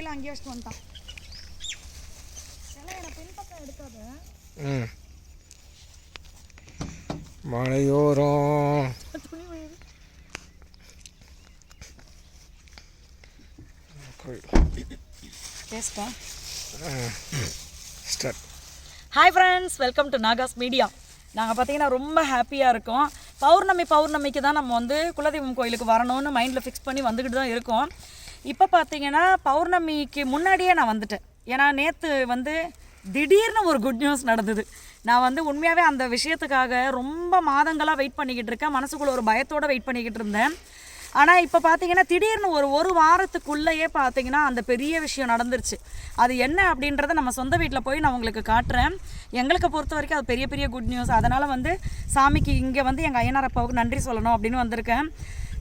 எல்லாத்தையும் அங்கேயே வச்சுட்டு வந்துட்டான். மலையோரம். Hi friends welcome to Nagas media நாங்கள் பார்த்தீங்கன்னா ரொம்ப ஹாப்பியாக இருக்கோம். பௌர்ணமி பௌர்ணமிக்கு தான் நம்ம வந்து குலதெய்வம் கோயிலுக்கு வரணும்னு மைண்டில் ஃபிக்ஸ் பண்ணி வந்துக்கிட்டு தான் இருக்கோம். இப்போ பார்த்தீங்கன்னா பௌர்ணமிக்கு முன்னாடியே நான் வந்துட்டேன். ஏன்னா நேற்று வந்து திடீர்னு ஒரு குட் நியூஸ் நடந்தது. நான் வந்து உண்மையாகவே அந்த விஷயத்துக்காக ரொம்ப மாதங்களாக வெயிட் பண்ணிக்கிட்டு இருக்கேன். மனசுக்குள்ளே ஒரு பயத்தோடு வெயிட் பண்ணிக்கிட்டு இருந்தேன். ஆனால் இப்போ பார்த்தீங்கன்னா திடீர்னு ஒரு ஒரு வாரத்துக்குள்ளேயே பார்த்தீங்கன்னா அந்த பெரிய விஷயம் நடந்துருச்சு. அது என்ன அப்படின்றத நம்ம சொந்த வீட்டில் போய் நான் உங்களுக்கு காட்டுறேன். எங்களுக்கு பொறுத்த வரைக்கும் அது பெரிய பெரிய குட் நியூஸ் அதனால் வந்து சாமிக்கு இங்கே வந்து எங்கள் ஐயனார் அப்பாவுக்கு நன்றி சொல்லணும் அப்படின்னு வந்திருக்கேன்.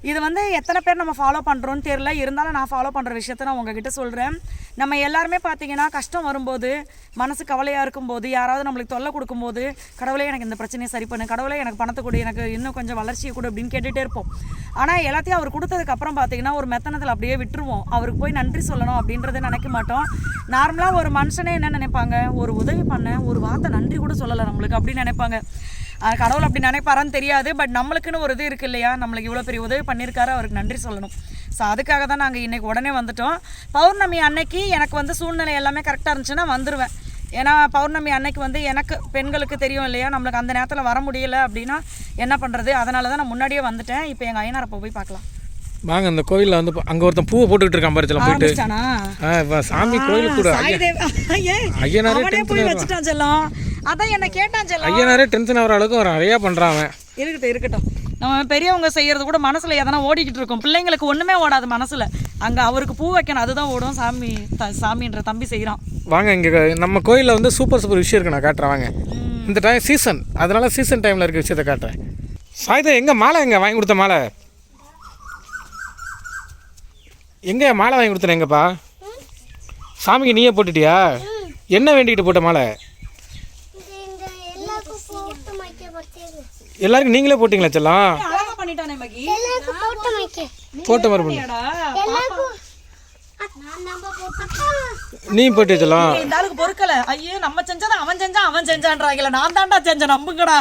இது வந்து எத்தனை பேர் நம்ம ஃபாலோ பண்ணுறோன்னு தெரியல. இருந்தாலும் நான் ஃபாலோ பண்ணுற விஷயத்த நான் உங்ககிட்ட சொல்கிறேன் நம்ம எல்லாருமே பார்த்தீங்கன்னா கஷ்டம் வரும்போது மனசு கவலையாக இருக்கும்போது யாராவது நம்மளுக்கு தொல்லை கொடுக்கும்போது கடவுளே எனக்கு இந்த பிரச்சனையை சரி பண்ணு கடவுளே எனக்கு பணத்தை கொடு எனக்கு இன்னும் கொஞ்சம் வளர்ச்சியை கொடு அப்படின்னு கேட்டுகிட்டே இருப்போம். ஆனால் எல்லாத்தையும் அவர் கொடுத்ததுக்கப்புறம் பார்த்தீங்கன்னா ஒரு மெத்தனத்தில் அப்படியே விட்டுருவோம். அவருக்கு போய் நன்றி சொல்லணும் அப்படின்றத நினைக்க மாட்டோம். நார்மலாக ஒரு மனுஷனே என்ன நினைப்பாங்க? ஒரு உதவி பண்ண ஒரு வார்த்தை நன்றி கூட சொல்லலை நம்மளுக்கு அப்படின்னு நினைப்பாங்க. கடவுள் அப்படி நினைப்பாரான்னு தெரியாது பட் நம்மளுக்குன்னு ஒரு இது இருக்கு இல்லையா? நம்மளுக்கு இவ்வளோ பெரிய உதவி பண்ணியிருக்காரு அவருக்கு நன்றி சொல்லணும். ஸோ அதுக்காக தான் நாங்கள் இன்றைக்கி உடனே வந்துட்டோம். பௌர்ணமி அன்னைக்கு எனக்கு வந்து சூழ்நிலை எல்லாமே கரெக்டாக இருந்துச்சுன்னா வந்துடுவேன் ஏன்னா பௌர்ணமி அன்னைக்கு வந்து எனக்கு பெண்களுக்கு தெரியும் இல்லையா? நம்மளுக்கு அந்த நேரத்தில் வர முடியல அப்படின்னா என்ன பண்ணுறது அதனால தான் நான் முன்னாடியே வந்துட்டேன். இப்போ எங்கள் ஐயனாரப்போ போய் பார்க்கலாம். வாங்க இந்த கோயிலில் வந்து அங்கே ஒருத்தன் பூவை போட்டுக்கிட்டு இருக்கான் பாரு செல்லம் போயிட்டு. சாமி கோயிலுக்கு கூட. ஐயனாரே போய் வச்சுட்டான் செல்லம். அதான் என்ன கேட்டான் செல்லம். ஐயனாரே டென்ஷன் ஆகிற அளவுக்கு அவன் நிறையா பண்ணுறான் அவன். இருக்கட்டும் இருக்கட்டும். நம்ம பெரியவங்க செய்யறது கூட மனசுல எதனா ஓடிக்கிட்டு இருக்கும். பிள்ளைங்களுக்கு ஒண்ணுமே ஓடாது மனசுல. அங்க அவருக்கு பூ வைக்கணும் அதுதான் ஓடும். சாமி த- சாமின்ற தம்பி செய்கிறான் வாங்க இங்கே நம்ம கோயிலில் வந்து சூப்பர் சூப்பர் விஷயம் இருக்கு நான் காட்டுறேன் வாங்க. இந்த டைம் சீசன் அதனால சீசன் டைமில் இருக்க விஷயத்த காட்டுறேன். சாயுதா எங்கே மாலை எங்கே? வாங்கி கொடுத்த மாலை. எங்கே மாலை வாங்கி கொடுத்தேன் எங்கப்பா? சாமிக்கு நீயே போட்டுட்டியா? என்ன வேண்டிக்கிட்டு போட்ட மாலை எல்லாருக்கும் போட்டு வைக்க பட்டது எல்லாருக்கும் நீங்களே போட்டிங்களா செல்லம் அழகா பண்ணிட்டானே மகி. எல்லாருக்கும் போட்டு வைக்க போட்ட மாதிரி பண்ணு. ஏடா, எல்லாருக்கும். நான் நம்ம போட்டு நீ போட்டு செல்லம் இந்த ஆளுக்கு பொறுக்கல. ஐயோ நம்ம செஞ்சதை அவன் செஞ்சான் அவன் செஞ்சான்றாங்கல்ல நான் தான்டா செஞ்சேன். நம்புங்கடா.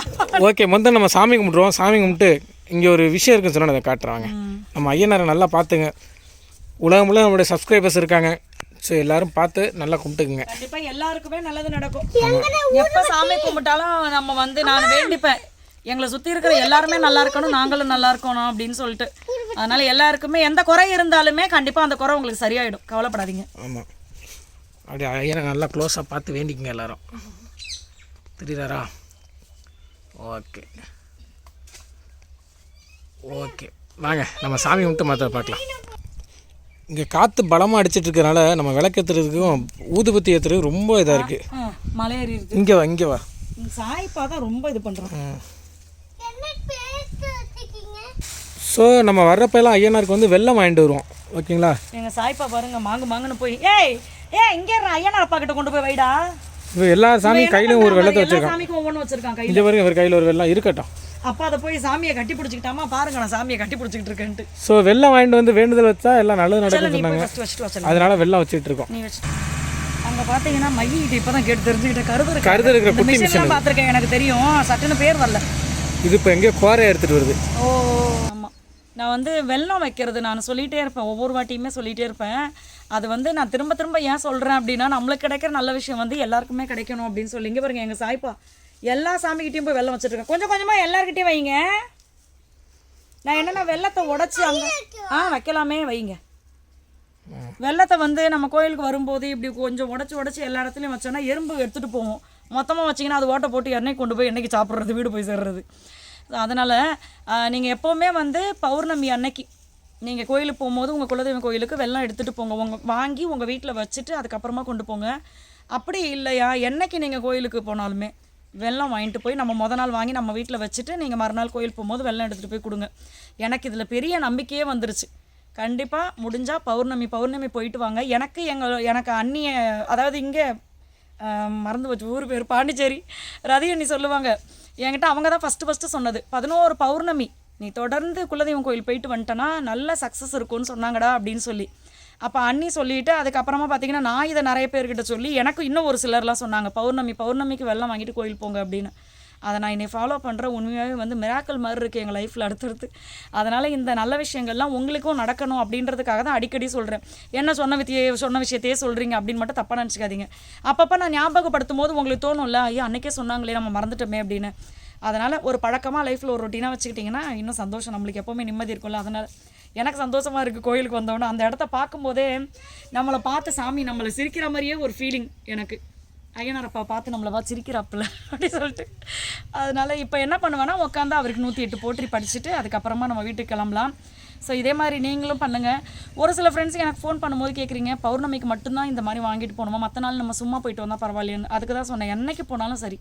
ஓகே முதல்ல நம்ம சாமி கும்பிட்ருவோம் சாமி கும்பிட்டு இங்கே ஒரு விஷயம் இருக்குன்னு சொன்னால் அதை காட்டுறாங்க நம்ம ஐயனாரை நல்லா பார்த்துங்க. உலகம் முழுக்க நம்மளுடைய சப்ஸ்கிரைபர்ஸ் இருக்காங்க. ஸோ எல்லாரும் பார்த்து நல்லா கும்பிட்டுக்குங்க. கண்டிப்பா எல்லாருக்குமே நல்லது நடக்கும். எப்ப சாமி கும்பிட்டாலும் நம்ம வந்து நான் வேண்டிப்பேன். எங்களை சுத்தி இருக்கிற எல்லாருமே நல்லா இருக்கணும் நாங்களும் நல்லா இருக்கணும் அப்படின்னு சொல்லிட்டு. அதனால எல்லாருக்குமே எந்த குறை இருந்தாலுமே கண்டிப்பா அந்த குறை உங்களுக்கு சரியாயிடும். கவலைப்படாதீங்க. ஆமாம் அப்படியே ஐயனை நல்லா க்ளோஸாக பார்த்து வேண்டிக்கங்க எல்லாரும். தெரியுதாரா ஓகே. ஓகே. வாங்க நம்ம சாமி கும்பிட்டு மற்ற பார்க்கலாம். இங்கே காற்று பலமாக அடிச்சிட்டு இருக்கறனால நம்ம விளக்கேற்றுறதுக்கும் ஊதுபத்தி ஏற்றுறதுக்கு ரொம்ப இதாக இருக்குது மலையேறி இங்கே வா இங்கே வா. சாய்ப்பா தான் ரொம்ப இது பண்றான். ஸோ நம்ம வர்றப்பெல்லாம் ஐயனாருக்கு வந்து வெள்ளம் வாங்கிட்டு வருவோம். ஓகேங்களா? எங்க சாய்ப்பா பாருங்க மாங்கு மாங்குன்னு போய். ஏய் ஏய் இங்க ஐயனார் அப்பா கிட்ட கொண்டு போய் வைடா. இப்போ எல்லா சாமியும் கையிலும் ஒரு வெள்ளத்தை வச்சிருக்கான். சாமிக்கும் ஒவ்வொன்று வச்சிருக்கான் கையில. இங்கே பாருங்க இவர் கையில் ஒரு வெள்ளம் இருக்கட்டும். அப்பா அதை போய் சாமியை கட்டி பிடிச்சிக்கிட்டாமா? பாருங்க நான் சாமியை கட்டி பிடிச்சிக்கிட்டு இருக்கேன்ட்டு. ஸோ வெள்ளம் வாங்கிட்டு வந்து வேண்டுதல் வச்சா எல்லாம் நல்லது சரி நடக்கும்னு நீ போய் சொன்னாங்க. அதனால வெள்ளம் வச்சுட்டு இருக்கோம். நீ வச்சு அங்க பாத்தீங்கன்னா மையிட்டு இப்பதான் கேட்டு தெரிஞ்சுக்கிட்ட கருது கருது இருக்கிற குட்டி மிஷின்லாம் பார்த்துருக்கேன் எனக்கு தெரியும். சட்டுன்னு பேர் வரல. இது இப்போ எங்கேயோ கோரையை எடுத்துகிட்டு வருது. ஓ ஆமாம் நான் வந்து வெல்லம் வைக்கிறது நான் சொல்லிகிட்டே இருப்பேன் ஒவ்வொரு வாட்டியுமே சொல்லிகிட்டே இருப்பேன். அது வந்து நான் திரும்ப திரும்ப ஏன் சொல்கிறேன் அப்படின்னா நம்மளுக்கு கிடைக்கிற நல்ல விஷயம் வந்து எல்லாருக்குமே கிடைக்கணும் அப்படின்னு சொல்லி. இங்கே பாருங்க எங்கள் சாய்ப்பா எல்லா சாமிக்கிட்டையும் போய் வெள்ளம் வச்சுருக்கேன் கொஞ்சம் கொஞ்சமாக எல்லாருக்கிட்டையும் வைங்க. நான் என்னென்ன வெள்ளத்தை உடச்சி அங்கே ஆ வைக்கலாமே வைங்க. வெள்ளத்தை வந்து நம்ம கோயிலுக்கு வரும்போது இப்படி கொஞ்சம் உடச்சி உடச்சி எல்லா இடத்துலையும் வச்சோன்னா எறும்பு எடுத்துகிட்டு போவோம் மொத்தமாக வச்சிங்கன்னா அது ஓட்டை போட்டு எண்ணெய் கொண்டு போய் என்னைக்கு சாப்பிட்றது வீடு போய் சேர்றது. அதனால் நீங்கள் எப்போவுமே வந்து பௌர்ணமி அன்னைக்கு நீங்கள் கோயிலுக்கு போகும்போது உங்கள் குலதெய்வம் கோயிலுக்கு வெள்ளம் எடுத்துகிட்டு போங்க. உங்கள் வாங்கி உங்கள் வீட்டில் வச்சுட்டு அதுக்கப்புறமா கொண்டு போங்க. அப்படி இல்லையா? என்னைக்கு நீங்கள் கோயிலுக்கு போனாலுமே வெள்ளம் வாங்கிட்டு போய் நம்ம முத நாள் வாங்கி நம்ம வீட்டில் வச்சுட்டு நீங்கள் மறுநாள் கோயில் போகும்போது வெள்ளம் எடுத்துகிட்டு போய் கொடுங்க. எனக்கு இதில் பெரிய நம்பிக்கையே வந்துருச்சு. கண்டிப்பாக முடிஞ்சால் பௌர்ணமி பௌர்ணமி போயிட்டு வாங்க. எனக்கு எங்கள் எனக்கு அந்நிய அதாவது இங்கே மறந்து போச்சு. ஊர் பேர் பாண்டிச்சேரி. ரதி அண்ணி சொல்லுவாங்க என்கிட்ட அவங்க தான் ஃபஸ்ட்டு ஃபஸ்ட்டு சொன்னது. பதினோரு பௌர்ணமி. நீ தொடர்ந்து குலதெய்வம் கோயில் போயிட்டு வந்துட்டனா நல்ல சக்ஸஸ் இருக்கும்னு சொன்னாங்கடா அப்படின்னு சொல்லி. அப்போ அண்ணி சொல்லிட்டு அதுக்கப்புறமா பார்த்தீங்கன்னா நான் இதை நிறைய பேர்கிட்ட சொல்லி எனக்கு இன்னும் ஒரு சிலர்லாம் சொன்னாங்க பௌர்ணமி பௌர்ணமிக்கு வெள்ளம் வாங்கிட்டு கோயில் போங்க அப்படின்னு. அதை நான் இன்னை ஃபாலோ பண்ணுறேன் உண்மையாகவே வந்து மிராக்கல் மாதிரி இருக்குது எங்கள் லைஃப்பில் அடுத்தடுத்து. அதனால் இந்த நல்ல விஷயங்கள்லாம் உங்களுக்கும் நடக்கணும் அப்படின்றதுக்காக தான் அடிக்கடி சொல்கிறேன் என்ன சொன்ன வித்தியே சொன்ன விஷயத்தையே சொல்கிறீங்க அப்படின்னு மட்டும் தப்பாக நினச்சிக்காதீங்க. அப்பப்போ நான் ஞாபகப்படுத்தும் போது உங்களுக்கு தோணும்ல ஐயா அன்றைக்கே சொன்னாங்களே நம்ம மறந்துட்டோமே அப்படின்னு. அதனால் ஒரு பழக்கமாக லைஃப்பில் ஒரு ரொட்டீனாக வச்சுக்கிட்டிங்கன்னா இன்னும் சந்தோஷம் நம்மளுக்கு எப்போவுமே நிம்மதி இருக்கும்ல. அதனால் எனக்கு சந்தோஷமாக இருக்குது கோயிலுக்கு வந்தோன்னே அந்த இடத்த பார்க்கும்போதே நம்மளை பார்த்து சாமி நம்மளை சிரிக்கிற மாதிரியே ஒரு ஃபீலிங் எனக்கு. ஐயனாரப்பா பார்த்து நம்மளை பார்த்து சிரிக்கிறாப்புல அப்படி சொல்லிட்டு. அதனால இப்போ என்ன பண்ணுவேன்னா உட்காந்து அவருக்கு நூற்றி எட்டு போற்றி படிச்சுட்டு அதுக்கப்புறமா நம்ம வீட்டுக்கு கிளம்பலாம். ஸோ இதே மாதிரி நீங்களும் பண்ணுங்கள் ஒரு சில ஃப்ரெண்ட்ஸுக்கு எனக்கு ஃபோன் பண்ணும்போது கேட்குறீங்க பௌர்ணமிக்கு மட்டும்தான் இந்த மாதிரி வாங்கிட்டு போகணுமா? மற்ற நாள் நம்ம சும்மா போயிட்டு வந்தால் பரவாயில்லைன்னு அதுக்கு தான் சொன்னேன். என்னைக்கு போனாலும் சரி.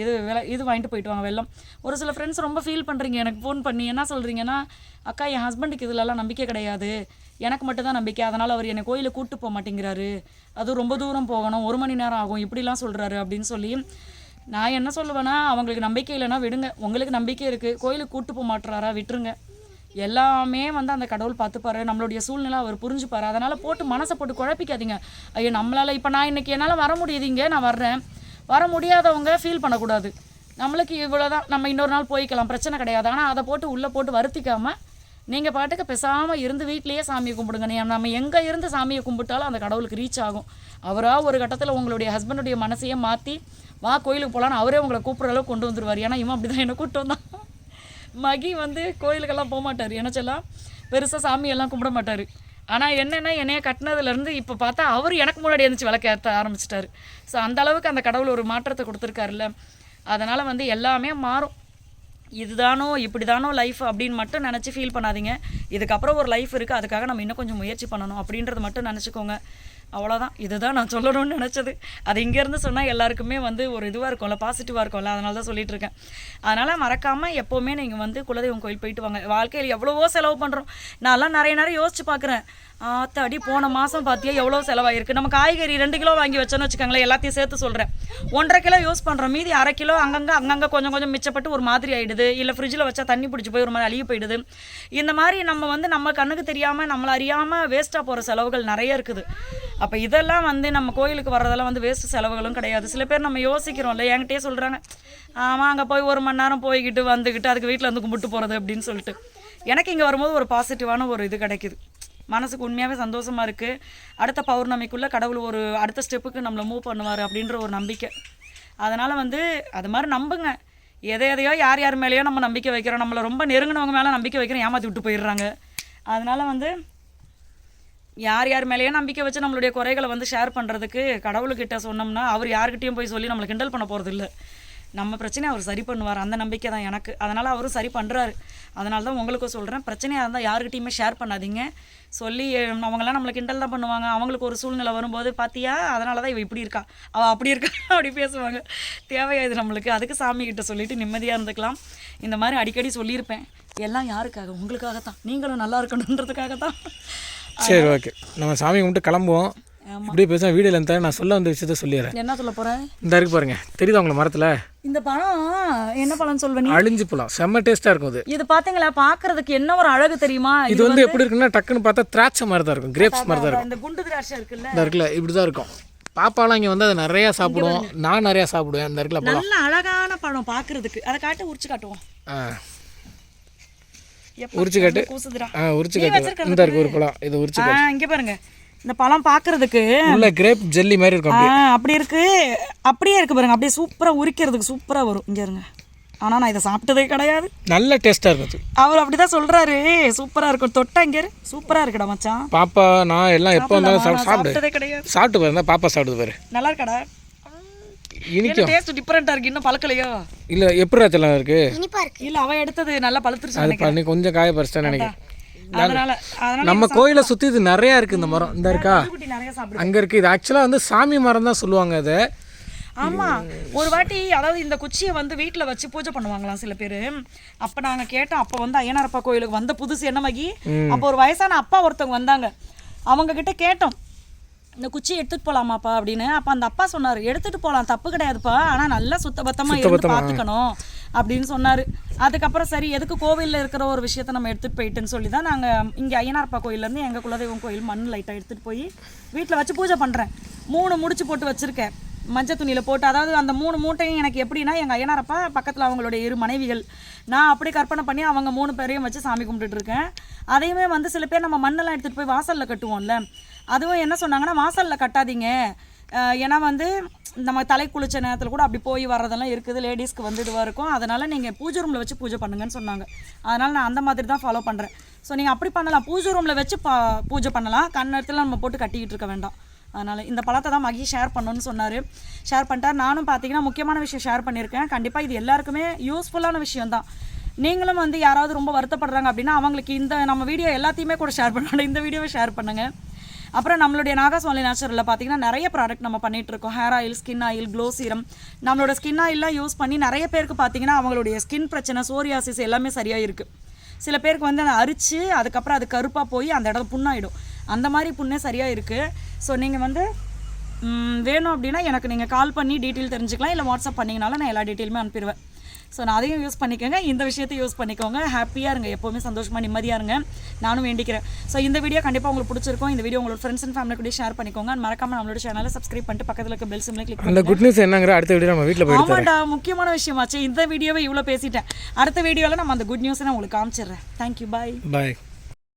இது வில இது வாங்கிட்டு போயிட்டு வாங்க வெள்ளம். ஒரு சில ஃப்ரெண்ட்ஸ் ரொம்ப ஃபீல் பண்ணுறீங்க எனக்கு ஃபோன் பண்ணி என்ன சொல்கிறீங்கன்னா அக்கா என் ஹஸ்பண்டுக்கு இதிலலாம் நம்பிக்கை கிடையாது. எனக்கு மட்டும்தான் நம்பிக்கை. அதனால் அவர் என்னை கோயிலுக்கு கூட்டு போக மாட்டேங்கிறாரு. அது ரொம்ப தூரம் போகணும். ஒரு மணி நேரம் ஆகும். இப்படிலாம் சொல்கிறாரு அப்படின்னு சொல்லி நான் என்ன சொல்லுவேன்னா அவங்களுக்கு நம்பிக்கை இல்லைன்னா விடுங்க. உங்களுக்கு நம்பிக்கை இருக்குது கோயிலுக்கு கூட்டு போக மாட்டுறாரா? விட்டுருங்க. எல்லாமே வந்து அந்த கடவுள் பார்த்துப்பாரு. நம்மளுடைய சூழ்நிலை அவர் புரிஞ்சுப்பாரு. அதனால் போட்டு மனசை போட்டு குழப்பிக்காதீங்க. ஐயோ நம்மளால் இப்போ நான் இன்றைக்கி என்னால் வர முடியுதுங்க நான் வர்றேன். வர முடியாதவங்க ஃபீல் பண்ணக்கூடாது. நம்மளுக்கு இவ்வளோதான் நம்ம இன்னொரு நாள் போய்க்கலாம். பிரச்சனை கிடையாது. ஆனால் அதை போட்டு உள்ளே போட்டு வருத்திக்காமல் நீங்கள் பாட்டுக்கு பேசாமல் இருந்து வீட்லேயே சாமியை கும்பிடுங்க. நீ நம்ம எங்கே இருந்து சாமியை கும்பிட்டாலும் அந்த கடவுளுக்கு ரீச் ஆகும். அவராக ஒரு கட்டத்தில் உங்களுடைய ஹஸ்பண்டுடைய மனசையே மாற்றி வா கோயிலுக்கு போகலான்னு அவரே உங்களை கூப்பிட்ற அளவுக்கு கொண்டு வந்துடுவார் ஏன்னா இவன் அப்படி தான் என்னை கூப்பிட்டு வந்தான். மகி வந்து கோயிலுக்கெல்லாம் போக மாட்டார் எனச்செல்லாம் பெருசாக சாமியெல்லாம் கும்பிட மாட்டார். ஆனால் என்னென்னா என்னைய கட்டினதுலேருந்து இப்போ பார்த்தா அவர் எனக்கு முன்னாடி எழுந்துச்சு விளக்க ஏற்ற ஆரம்பிச்சிட்டாரு. ஸோ அந்த அளவுக்கு அந்த கடவுள் ஒரு மாற்றத்தை கொடுத்துருக்காருல்ல. அதனால் வந்து எல்லாமே மாறும். இதுதானோ இப்படிதானோ லைஃப் அப்படின்னு மட்டும் நினச்சி ஃபீல் பண்ணாதீங்க. இதுக்கப்புறம் ஒரு லைஃப் இருக்குது அதுக்காக நம்ம இன்னும் கொஞ்சம் முயற்சி பண்ணணும் அப்படின்றத மட்டும் நினச்சிக்கோங்க. அவ்வளோதான் இதுதான் நான் சொல்லணும்னு நினச்சது. அது இங்கேருந்து சொன்னால் எல்லாருக்குமே வந்து ஒரு இதுவாக இருக்கும்ல பாசிட்டிவாக இருக்கும்ல அதனால தான் சொல்லிட்டு இருக்கேன். அதனால் மறக்காமல் எப்போவுமே நீங்கள் வந்து குலதெய்வம் கோயில் போயிட்டு வாங்க. வாழ்க்கையில் எவ்வளவோ செலவு பண்ணுறோம் நான்லாம் நிறைய நேரம் யோசிச்சு பார்க்குறேன் ஆத்தாடி போன மாதம் பார்த்தியா எவ்வளோ செலவாயிருக்கு? நம்ம காய்கறி ரெண்டு கிலோ வாங்கி வச்சோன்னு வச்சுக்கோங்களேன் எல்லாத்தையும் சேர்த்து சொல்கிறேன் ஒன்றரை கிலோ யூஸ் பண்ணுறோம் மீதி அரை கிலோ அங்கங்கே அங்கங்கே கொஞ்சம் கொஞ்சம் மிச்சப்பட்டு ஒரு மாதிரி ஆகிடுது இல்லை ஃப்ரிட்ஜில் வச்சா தண்ணி பிடிச்சி போய் ஒரு மாதிரி அழுகி போயிடுது. இந்த மாதிரி நம்ம வந்து நம்ம கண்ணுக்கு தெரியாமல் நம்மளை அறியாமல் வேஸ்ட்டாக போகிற செலவுகள் நிறைய இருக்குது. அப்போ இதெல்லாம் வந்து நம்ம கோயிலுக்கு வர்றதெல்லாம் வந்து வேஸ்ட் செலவுகளும் கிடையாது. சில பேர் நம்ம யோசிக்கிறோம்ல என்கிட்டயே சொல்கிறாங்க ஆமாம் அங்கே போய் ஒரு மணி நேரம் போய்கிட்டு வந்துக்கிட்டு அதுக்கு வீட்டில் வந்து கும்பிட்டு போகிறது அப்படின்னு சொல்லிட்டு. எனக்கு இங்கே வரும்போது ஒரு பாசிட்டிவான ஒரு இது கிடைக்குது. மனசுக்கு உண்மையாகவே சந்தோஷமாக இருக்குது அடுத்த பௌர்ணமிக்குள்ளே கடவுள் ஒரு அடுத்த ஸ்டெப்புக்கு நம்மளை மூவ் பண்ணுவார் அப்படின்ற ஒரு நம்பிக்கை. அதனால் வந்து அது மாதிரி நம்புங்க. எதை எதையோ யார் யார் மேலேயோ நம்ம நம்பிக்கை வைக்கிறோம். நம்மளை ரொம்ப நெருங்கினவங்க மேலே நம்பிக்கை வைக்கிறோம் ஏமாற்றி விட்டு போயிடுறாங்க. அதனால் வந்து யார் யார் மேலேயோ நம்பிக்கை வச்சு நம்மளுடைய குறைகளை வந்து ஷேர் பண்ணுறதுக்கு கடவுள்கிட்ட சொன்னோம்னா அவர் யார்கிட்டையும் போய் சொல்லி நம்மளை கிண்டல் பண்ண போகிறது இல்லை நம்ம பிரச்சனையை அவர் சரி பண்ணுவார். அந்த நம்பிக்கை தான் எனக்கு. அதனால் அவரும் சரி பண்ணுறாரு அதனால தான் உங்களுக்கும் சொல்கிறேன் பிரச்சனையாக இருந்தால் யாருக்கிட்டையுமே ஷேர் பண்ணாதீங்க. சொல்லி அவங்களாம் அவங்கெல்லாம் நம்மளை கிண்டல் தான் பண்ணுவாங்க. அவங்களுக்கு ஒரு சூழ்நிலை வரும்போது பார்த்தியா அதனால தான் இவ இப்படி இருக்கா? அவள் அப்படி இருக்கா? அப்படி பேசுவாங்க. தேவையா இது நம்மளுக்கு. அதுக்கு சாமிக்கிட்ட சொல்லிவிட்டு சொல்லிட்டு நிம்மதியாக இருந்துக்கலாம். இந்த மாதிரி அடிக்கடி சொல்லியிருப்பேன். எல்லாம் யாருக்காக? உங்களுக்காக தான் நீங்களும் நல்லா இருக்கணுன்றதுக்காக தான் சரி ஓகே நம்ம சாமி கும்பிட்டு கிளம்புவோம். இப்படியே பேச வீடியோவில் இருந்தா நான் சொல்ல வந்த விஷயத்த சொல்லிடுறேன். என்ன சொல்ல போகிறேன் இந்த இருக்கு பாருங்க. தெரியுதா உங்களை மரத்தில்? இந்த பழம் என்ன பழம் சொல்வேன் அழிஞ்சு போலாம். செம்ம டேஸ்ட்டாக இருக்கும் இது இது பாத்தீங்களா பாக்குறதுக்கு என்ன ஒரு அழகு தெரியுமா? இது வந்து எப்படி இருக்குன்னா டக்குன்னு பார்த்தா திராட்சை மாதிரி தான் இருக்கும். கிரேப்ஸ் மாதிரி தான் இருக்கும். இந்த குண்டு திராட்சை இருக்குல்ல? இந்த இருக்குல்ல இப்படி தான் இருக்கும். பாப்பாலாம் இங்கே வந்து அதை நிறையா சாப்பிடுவோம். நான் நிறையா சாப்பிடுவேன். இந்த இருக்குல்ல பழம் நல்ல அழகான பழம் பாக்குறதுக்கு. அதை காட்டு உரிச்சு காட்டுவோம். ஆ. உரிச்சு காட்டு. ஆ உரிச்சு காட்டு. இந்த இருக்கு ஒரு பழம் இது உரிச்சு இங்க பாருங்க. இந்த பழம் பாக்குறதுக்கு உள்ள கிரேப் ஜெல்லி மாதிரி இருக்கும் அப்படி இருக்கு. அப்படியே இருக்கு பாருங்க. அப்படியே சூப்பரா உரிக்கிறதுக்கு சூப்பரா வரும். இங்க இருங்க. ஆனா நான் இதை சாப்பிட்டதே கிடையாது. நல்ல டேஸ்ட்டாக இருக்கும் அது அவர் அப்படிதான் சொல்றாரு. சூப்பரா இருக்கும். தொட்டா இங்க இரு. சூப்பரா இருக்குடா மச்சான். பாப்பா நான் எல்லாம் எப்போ சாப்பிடு சாப்பிட்டதே கிடையாது. சாப்பிட்டு பாருங்க பாப்பா சாப்பிடுது பாரு. நல்லா இருக்கடா? இனிக்கும். டேஸ்ட் டிஃபரெண்டா இருக்கு? இன்னும் பழக்கலையோ? இல்லை எப்படி ராச்சலாம் இருக்கு? இனிப்பா இருக்கு. இல்ல அவ எடுத்தது நல்லா பழுத்துருச்சு அது நினைக்கிறேன். பண்ணி கொஞ்சம் காய பறிச்சிட்டேன் நினைக்கிறேன். அதனால நம்ம கோயிலை சுற்றி இது நிறையா இருக்குது இந்த மரம். இந்த இருக்கா? அங்கே இருக்குது இது ஆக்சுவலாக வந்து சாமி மரம் தான் சொல்லுவாங்க அதை. ஆமா. ஒரு வாட்டி அதாவது இந்த குச்சியை வந்து வீட்ல வச்சு பூஜை பண்ணுவாங்களாம் சில பேர். அப்ப நாங்க கேட்டோம் அப்ப வந்து ஐயனாரப்பா கோயிலுக்கு வந்த புதுசு என்ன மகி? அப்போ ஒரு வயசான அப்பா ஒருத்தவங்க வந்தாங்க. அவங்க கிட்ட கேட்டோம். இந்த குச்சி எடுத்துட்டு போலாமாப்பா அப்படின்னு. அப்ப அந்த அப்பா சொன்னாரு எடுத்துட்டு போலாம் தப்பு கிடையாதுப்பா. ஆனா நல்லா சுத்தபத்தமா இருந்து பாத்துக்கணும் அப்படின்னு சொன்னார். அதுக்கப்புறம் சரி எதுக்கு கோவிலில் இருக்கிற ஒரு விஷயத்த நம்ம எடுத்துகிட்டு போயிட்டுன்னு சொல்லி தான் நாங்கள் இங்கே ஐயனார்ப்பா கோயிலேருந்து எங்கள் குலதெய்வம் கோயில் மண் லைட்டாக எடுத்துகிட்டு போய் வீட்டில் வச்சு பூஜை பண்ணுறேன் மூணு முடிச்சு போட்டு வச்சுருக்கேன். மஞ்சள் துணியில் போட்டு அதாவது அந்த மூணு மூட்டையும் எனக்கு எப்படின்னா எங்கள் ஐயனாரப்பா பக்கத்தில் அவங்களுடைய இரு மனைவிகள். நான் அப்படி கற்பனை பண்ணி அவங்க மூணு பேரையும் வச்சு சாமி கும்பிட்டுட்ருக்கேன் அதையுமே வந்து சில பேர் நம்ம மண்ணெல்லாம் எடுத்துகிட்டு போய் வாசலில் கட்டுவோம்ல. அதுவும் என்ன சொன்னாங்கன்னா வாசலில் கட்டாதீங்க. ஏன்னா வந்து நம்ம தலை குளிச்ச நேரத்தில் கூட அப்படி போய் வர்றதெல்லாம் இருக்குது. லேடிஸ்க்கு வந்து இதுவாக இருக்கும். அதனால் நீங்கள் பூஜை ரூமில் வச்சு பூஜை பண்ணுங்கன்னு சொன்னாங்க. அதனால் நான் அந்த மாதிரி தான் ஃபாலோ பண்ணுறேன் ஸோ நீங்கள் அப்படி பண்ணலாம். பூஜை ரூமில் வச்சு பா பூஜை பண்ணலாம். கண்ணத்தில் நம்ம போட்டு கட்டிக்கிட்டு இருக்க வேண்டாம். அதனால் இந்த பழத்தை தான் மகி ஷேர் பண்ணணும்னு சொன்னார். ஷேர் பண்ணிட்டார். நானும் பார்த்தீங்கன்னா முக்கியமான விஷயம் ஷேர் பண்ணியிருக்கேன். கண்டிப்பாக இது எல்லாருக்குமே யூஸ்ஃபுல்லான விஷயம் தான். நீங்களும் வந்து யாராவது ரொம்ப வருத்தப்படுறாங்க அப்படின்னா அவங்களுக்கு இந்த நம்ம வீடியோ எல்லாத்தையுமே கூட ஷேர் பண்ணணும் இந்த வீடியோவை ஷேர் பண்ணுங்கள் அப்புறம் நம்மளுடைய நாகாஸ்வாலி நேச்சுரலில் பார்த்தீங்கன்னா நிறைய ப்ராடக்ட் நம்ம பண்ணிகிட்ருக்கோம் இருக்கோம். Hair oil skin oil glow serum நம்மளோட ஸ்கின் ஆயிலெலாம் யூஸ் பண்ணி நிறைய பேருக்கு பார்த்தீங்கன்னா அவங்களுடைய ஸ்கின் பிரச்சனை சோரியாசிஸ் எல்லாமே சரியாக இருக்குது சில பேருக்கு வந்து அதை அரிச்சு அதுக்கப்புறம் அது கருப்பாக போய் அந்த இடம் புண்ணாயிடும். அந்த மாதிரி புண்ணே சரியாக இருக்குது ஸோ நீங்கள் வந்து வேணும் அப்படின்னா எனக்கு நீங்கள் கால் பண்ணி டீட்டெயில் தெரிஞ்சுக்கலாம். இல்லை வாட்ஸ்அப் பண்ணிங்கனாலும் நான் எல்லா டீட்டெயிலுமே அனுப்பிடுவேன் ஸோ நான் அதையும் யூஸ் பண்ணிக்கோங்க. இந்த விஷயத்தையும் யூஸ் பண்ணிக்கோங்க. ஹாப்பியாக இருங்க. எப்போவுமே சந்தோஷமாக நிம்மதியாக இருங்க. நானும் வேண்டிக்கிறேன். ஸோ இந்த வீடியோ கண்டிப்பாக உங்களுக்கு பிடிச்சிருக்கும். இந்த வீடியோ உங்களோட ஃப்ரெண்ட்ஸ் அண்ட் ஃபேமிலி கூட ஷேர் பண்ணிக்கோங்க. மறக்காம நம்மளோட சேனலை சப்ஸ்கிரைப் பண்ணிட்டு பக்கத்தில் இருக்க பெல் சிம்ல கிளிக் அந்த குட் நியூஸ் என்னங்கிற அடுத்த வீடியோ நம்ம வீட்டில் ஆமாண்டா முக்கியமான விஷயமாச்சு இந்த வீடியோவை இவ்வளோ பேசிட்டேன். அடுத்த வீடியோவில் நம்ம அந்த குட் நியூஸை நான் உங்களுக்கு காமிச்சிடுறேன். தேங்க்யூ பாய் பாய்